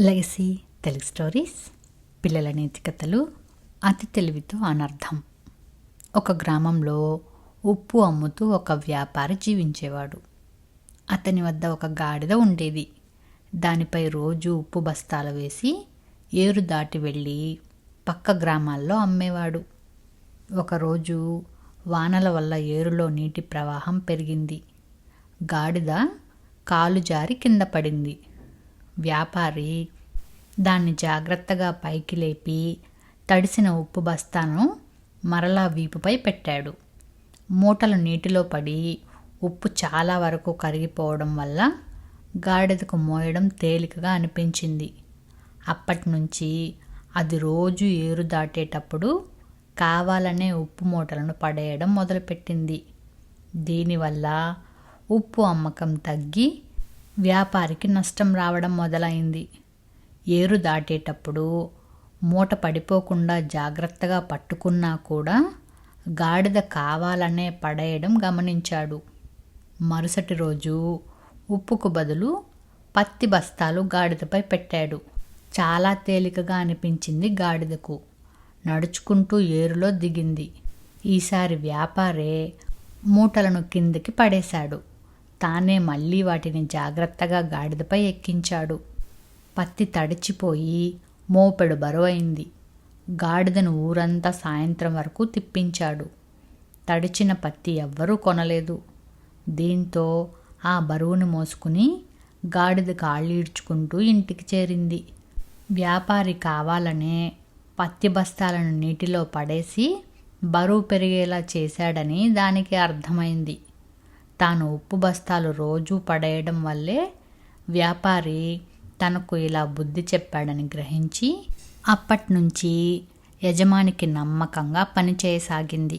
Legacy Telugu stories పిల్లల నీతి కథలు అతి తెలివితో అనర్థం. ఒక గ్రామంలో ఉప్పు అమ్ముతూ ఒక వ్యాపారి జీవించేవాడు. అతని వద్ద ఒక గాడిద ఉండేది. దానిపై రోజు ఉప్పు బస్తాలు వేసి ఏరు దాటి వెళ్ళి పక్క గ్రామాల్లో అమ్మేవాడు. ఒకరోజు వానల వల్ల ఏరులో నీటి ప్రవాహం పెరిగింది. గాడిద కాలు జారి కింద పడింది. వ్యాపారి దాన్ని జాగ్రత్తగా పైకి లేపి తడిసిన ఉప్పు బస్తాను మరలా వీపుపై పెట్టాడు. మూటలు నీటిలో పడి ఉప్పు చాలా వరకు కరిగిపోవడం వల్ల గాడిదకు మోయడం తేలికగా అనిపించింది. అప్పటి నుంచి అది రోజు ఏరు దాటేటప్పుడు కావాలనే ఉప్పు మూటలను పడేయడం మొదలుపెట్టింది. దీనివల్ల ఉప్పు అమ్మకం తగ్గి వ్యాపారికి నష్టం రావడం మొదలైంది. ఏరు దాటేటప్పుడు మూట పడిపోకుండా జాగ్రత్తగా పట్టుకున్నా కూడా గాడిద కావాలనే పడేయడం గమనించాడు. మరుసటి రోజు ఉప్పుకు బదులు పత్తి బస్తాలు గాడిదపై పెట్టాడు. చాలా తేలికగా అనిపించింది గాడిదకు. నడుచుకుంటూ ఏరులో దిగింది. ఈసారి వ్యాపారే మూటలను కిందకి పడేశాడు. తానే మళ్ళీ వాటిని జాగ్రత్తగా గాడిదపై ఎక్కించాడు. పత్తి తడిచిపోయి మోపెడు బరువైంది. గాడిదను ఊరంతా సాయంత్రం వరకు తిప్పించాడు. తడిచిన పత్తి ఎవ్వరూ కొనలేదు. దీంతో ఆ బరువును మోసుకుని గాడిద కాళ్ళీడ్చుకుంటూ ఇంటికి చేరింది. వ్యాపారి కావాలనే పత్తి బస్తాలను నీటిలో పడేసి బరువు పెరిగేలా చేశాడని దానికి అర్థమైంది. తాను ఉప్పు బస్తాలు రోజూ పడేయడం వల్లే వ్యాపారి తనకు ఇలా బుద్ధి చెప్పాడని గ్రహించి అప్పటి నుంచి యజమానికి నమ్మకంగా పనిచేయసాగింది.